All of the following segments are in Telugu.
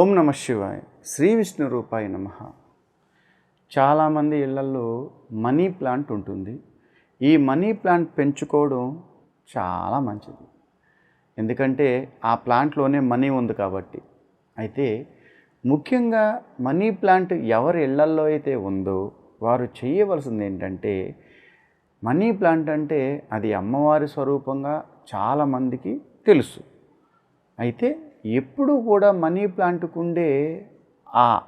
ఓం నమ శివాయ. శ్రీ విష్ణు రూపాయ నమ. చాలామంది ఇళ్ళలో మనీ ప్లాంట్ ఉంటుంది. ఈ మనీ ప్లాంట్ పెంచుకోవడం చాలా మంచిది. ఎందుకంటే ఆ ప్లాంట్లోనే మనీ ఉంది కాబట్టి. అయితే ముఖ్యంగా మనీ ప్లాంట్ ఎవరి ఇళ్ళల్లో అయితే ఉందో వారు చేయవలసింది ఏంటంటే మనీ ప్లాంట్ అంటే అది అమ్మవారి స్వరూపంగా చాలామందికి తెలుసు. అయితే ఎప్పుడు కూడా మనీ ప్లాంట్కు ఉండే ఆ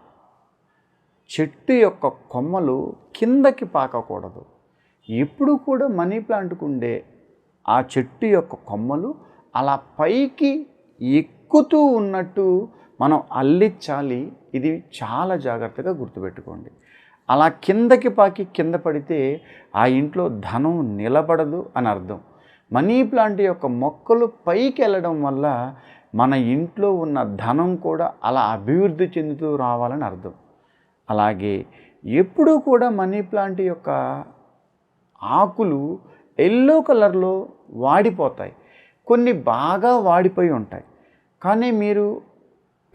చెట్టు యొక్క కొమ్మలు కిందకి పాకకూడదు. ఎప్పుడు కూడా మనీ ప్లాంట్కు ఉండే ఆ చెట్టు యొక్క కొమ్మలు అలా పైకి ఎక్కుతూ ఉన్నట్టు మనం అల్లించాలి ఇది చాలా జాగ్రత్తగా గుర్తుపెట్టుకోండి. అలా కిందకి పాకి కింద పడితే ఆ ఇంట్లో ధనం నిలబడదు అని అర్థం. మనీ ప్లాంట్ యొక్క మొక్కలు పైకి వెళ్ళడం వల్ల మన ఇంట్లో ఉన్న ధనం కూడా అలా అభివృద్ధి చెందుతూ రావాలని అర్థం. అలాగే ఎప్పుడూ కూడా మనీ ప్లాంట్ యొక్క ఆకులు ఎల్లో కలర్లో వాడిపోతాయి. కొన్ని బాగా వాడిపోయి ఉంటాయి. కానీ మీరు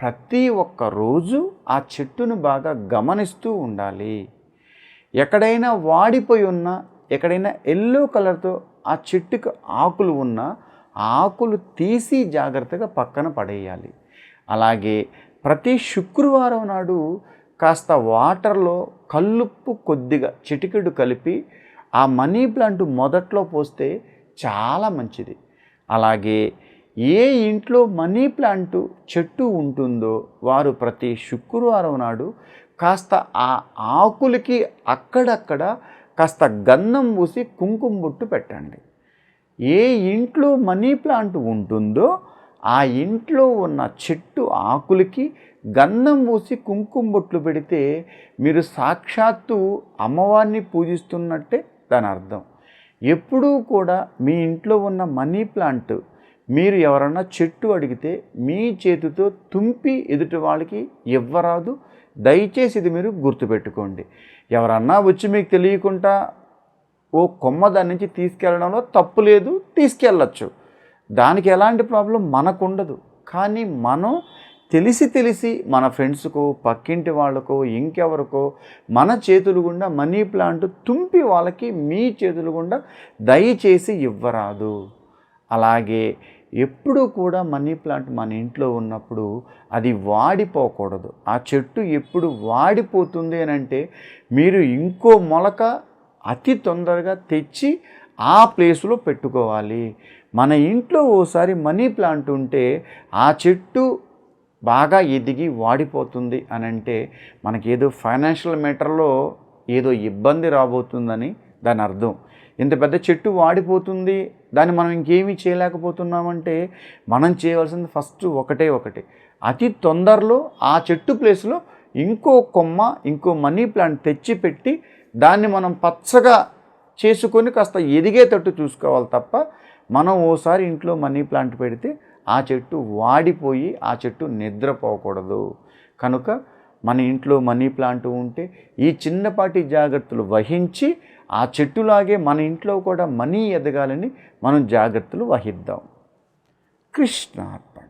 ప్రతి ఒక్క రోజు ఆ చెట్టును బాగా గమనిస్తూ ఉండాలి. ఎక్కడైనా వాడిపోయి ఉన్నా ఎక్కడైనా ఎల్లో కలర్తో ఆ చెట్టుకు ఆకులు ఉన్నా ఆకులు తీసి జాగ్రత్తగా పక్కన పడేయాలి. అలాగే ప్రతి శుక్రవారం నాడు కాస్త వాటర్లో కల్లుప్పు కొద్దిగా చిటికెడు కలిపి ఆ మనీ ప్లాంట్ మొదట్లో పోస్తే చాలా మంచిది. అలాగే ఏ ఇంట్లో మనీ ప్లాంట్ చెట్టు ఉంటుందో వారు ప్రతి శుక్రవారం నాడు కాస్త ఆ ఆకులకి అక్కడక్కడ కాస్త గంధం పూసి కుంకుమ బొట్టు పెట్టండి. ఏ ఇంట్లో మనీ ప్లాంట్ ఉంటుందో ఆ ఇంట్లో ఉన్న చెట్టు ఆకులకి గంధం పూసి కుంకుమ బొట్లు పెడితే మీరు సాక్షాత్తు అమ్మవారిని పూజిస్తున్నట్టే దాని అర్థం. ఎప్పుడూ కూడా మీ ఇంట్లో ఉన్న మనీ ప్లాంట్ మీరు ఎవరన్నా చెట్టు అడిగితే మీ చేతితో తుంపి ఎదుటి వాళ్ళకి ఇవ్వరాదు. దయచేసి ఇది మీరు గుర్తుపెట్టుకోండి. ఎవరన్నా వచ్చి మీకు తెలియకుండా ఓ కొమ్మ దాని నుంచి తీసుకెళ్ళడంలో తప్పు లేదు తీసుకెళ్ళచ్చు. దానికి ఎలాంటి ప్రాబ్లం మనకు ఉండదు కానీ మనం తెలిసి తెలిసి మన ఫ్రెండ్స్కో పక్కింటి వాళ్ళకో ఇంకెవరికో మన చేతులు గుండా మనీ ప్లాంట్ తుంపి వాళ్ళకి మీ చేతులు గుండా దయచేసి ఇవ్వరాదు. అలాగే ఎప్పుడూ కూడా మనీ ప్లాంట్ మన ఇంట్లో ఉన్నప్పుడు అది వాడిపోకూడదు. ఆ చెట్టు ఎప్పుడు వాడిపోతుంది అని అంటే మీరు ఇంకో మొలక అతి తొందరగా తెచ్చి ఆ ప్లేస్లో పెట్టుకోవాలి. మన ఇంట్లో ఓసారి మనీ ప్లాంట్ ఉంటే ఆ చెట్టు బాగా ఎదిగి వాడిపోతుంది అని అంటే మనకి ఏదో ఫైనాన్షియల్ మ్యాటర్లో ఏదో ఇబ్బంది రాబోతుందని దాని అర్థం. ఇంత పెద్ద చెట్టు వాడిపోతుంది దాన్ని మనం ఇంకేమీ చేయలేకపోతున్నామంటే మనం చేయవలసింది ఫస్ట్ ఒకటే ఒకటి. అతి తొందరలో ఆ చెట్టు ప్లేస్లో ఇంకో కొమ్మ ఇంకో మనీ ప్లాంట్ తెచ్చిపెట్టి దాన్ని మనం పచ్చగా చేసుకొని కాస్త ఎదిగేటట్టు చూసుకోవాలి తప్ప మనం ఓసారి ఇంట్లో మనీ ప్లాంట్ పెడితే ఆ చెట్టు వాడిపోయి ఆ చెట్టు నిద్రపోకూడదు. కనుక మన ఇంట్లో మనీ ప్లాంట్ ఉంటే ఈ చిన్నపాటి జాగ్రత్తలు వహించి ఆ చెట్టులాగే మన ఇంట్లో కూడా మనీ ఎదగాలని మనం జాగ్రత్తలు వహిద్దాం. కృష్ణార్పణ.